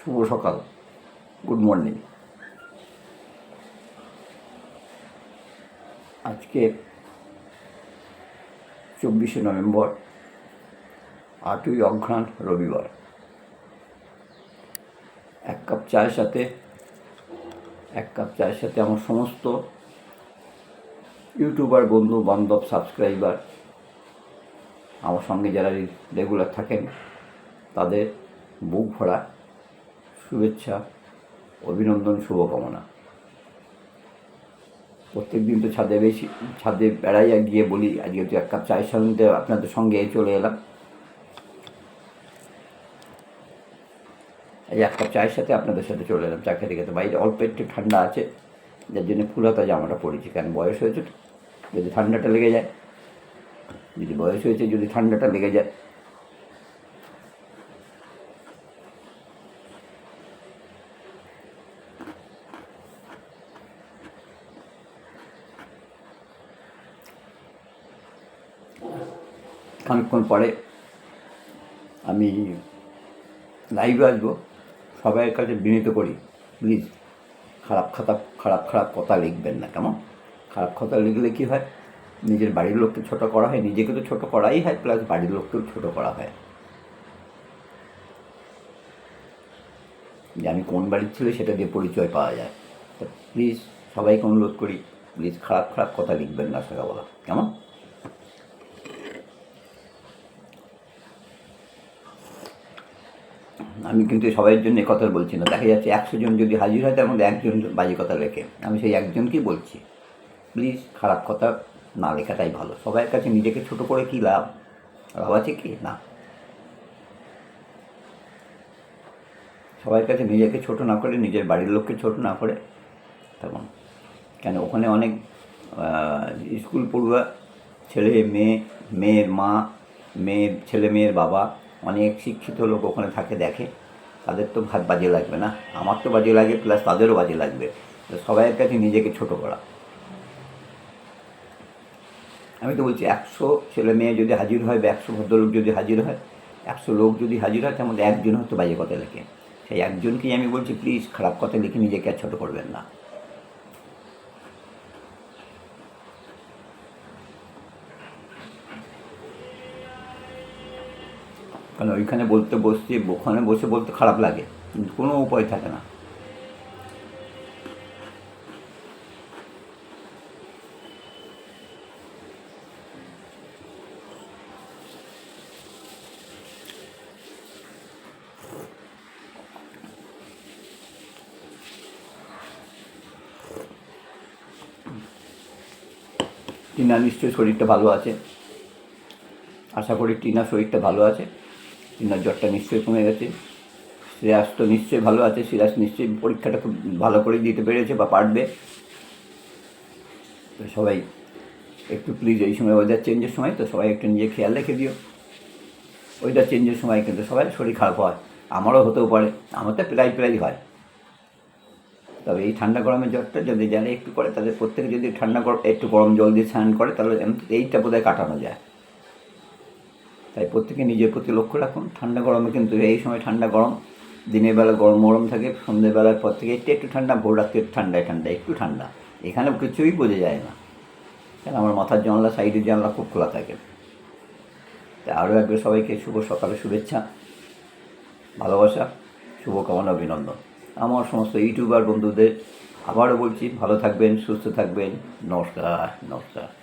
শুভ সকাল। Good morning আজকে চব্বিশে নভেম্বর, আটই অঘ্রাণ রবিবার। এক কাপ চায়ের সাথে, এক কাপ চায়ের সাথে আমার সমস্ত ইউটিউবার, বন্ধু বান্ধব, সাবস্ক্রাইবার, আমার সঙ্গে যারা রেগুলার থাকেন, তাদের বুক ভরা শুভেচ্ছা, অভিনন্দন, শুভকামনা। প্রত্যেক দিন তো ছাদে বেশি, ছাদে বেড়াইয়া গিয়ে বলি, আজকে তো এক কাপ চায়ের সঙ্গে আপনাদের সঙ্গে চলে এলাম। এই এক কাপ চায়ের সাথে আপনাদের সাথে চলে এলাম, চা খেতে খেতে। বাইরে অল্প একটু ঠান্ডা আছে, যার জন্য ফুলাতা জামাটা পড়েছি কেন বয়স হয়েছে যদি ঠান্ডাটা লেগে যায়, যদি বয়স হয়েছে, যদি ঠান্ডাটা লেগে যায় খানিকক্ষণ পরে আমি লাইভে আসব। সবাইয়ের কাছে বিনীত করি প্লিজ খারাপ খাতা, খারাপ খারাপ কথা লিখবেন না কেমন? খারাপ কথা লিখলে কী হয়? নিজের বাড়ির লোককে ছোট করা হয়, নিজেকে তো ছোট করাই হয় প্লাস বাড়ির লোককেও ছোট করা হয়। যে আমি কোন বাড়ির ছিল সেটা দিয়ে পরিচয় পাওয়া যায়। তো প্লিজ সবাইকে অনুরোধ করি প্লিজ খারাপ খারাপ কথা লিখবেন না, সকালবেলা। কেমন? আমি কিন্তু সবাইয়ের জন্য কথা বলছি না। দেখা যাচ্ছে একশো জন যদি হাজির হয়, তার মধ্যে একজন বাজে কথা লেখে। আমি সেই একজনকেই বলছি। প্লিজ খারাপ কথা না লেখাটাই ভালো। সবার কাছে নিজেকে ছোট করে কী লাভ? লাভ আছে কি? না। সবার কাছে নিজেকে ছোট না করে, নিজের বাড়ির লোককে ছোট না করে, তেমন। কেন? ওখানে অনেক স্কুল পড়ুয়া, ছেলে, মেয়ে, মেয়ের মা মেয়ের ছেলে, মেয়ের বাবা অনেক শিক্ষিত লোক ওখানে থাকে, দেখে। তাদের তো ভাত বাজে লাগবে না। আমার তো বাজে লাগে প্লাস তাদেরও বাজে লাগবে। সবাইয়ের কাছে নিজেকে ছোট করা। আমি তো বলছি, একশো ছেলে মেয়ে যদি হাজির হয় বা একশো ভদ্রলোক যদি হাজির হয়, একশো লোক যদি হাজির হয়, তার মধ্যে একজন হয়তো বাজে কথা লেখে। সেই একজনকেই আমি বলছি, প্লিজ খারাপ কথা লিখে নিজেকে আর ছোটো করবেন না। কারণ ওইখানে বলতে বসছি, ওখানে বসে বলতে খারাপ লাগে কোনো উপায় থাকে না। টিনা নিশ্চয়ই শরীরটা ভালো আছে। আশা করি টিনার শরীরটা ভালো আছে। টিনার জ্বরটা নিশ্চয়ই কমে গেছে। শ্রেয়াস তো নিশ্চয়ই ভালো আছে, শ্রেয়াস নিশ্চয়ই পরীক্ষাটা খুব ভালো করে দিতে পেরেছে বা পারবে। তো সবাই একটু প্লিজ এই সময় ওয়েদার চেঞ্জের সময়, তো সবাই একটু নিজে খেয়াল রেখে দিও। ওয়েদার চেঞ্জের সময় কিন্তু সবাই শরীর খারাপ হয়, আমারও হতেও পারে, আমার তো প্রায় প্রায় হয়। তবে এই ঠান্ডা গরমের জ্বরটা যদি যারা একটু করে, তাদের প্রত্যেকে যদি ঠান্ডা গরম একটু গরম জল দিয়ে স্নান করে, তাহলে এইটা বোধহয় কাটানো যায়। তাই প্রত্যেকে নিজের প্রতি লক্ষ্য রাখুন। ঠান্ডা গরমে কিন্তু এই সময় ঠান্ডা গরম, দিনের বেলা গরম গরম থাকে সন্ধ্যেবেলার পর থেকে একটু একটু ঠান্ডা, ভোর রাত্রে ঠান্ডায় ঠান্ডা একটু ঠান্ডা। এখানে কিছুই বোঝা যায় না। কেন আমার মাথার জানলা, সাইডের জানলা খুব খোলা থাকে। তাই আরও একবার সবাইকে শুভ সকালে শুভেচ্ছা, ভালোবাসা, শুভকামনা, অভিনন্দন। আমার সমস্ত ইউটিউবার বন্ধুদের আবারও বলছি, ভালো থাকবেন, সুস্থ থাকবেন। নমস্কার নমস্কার।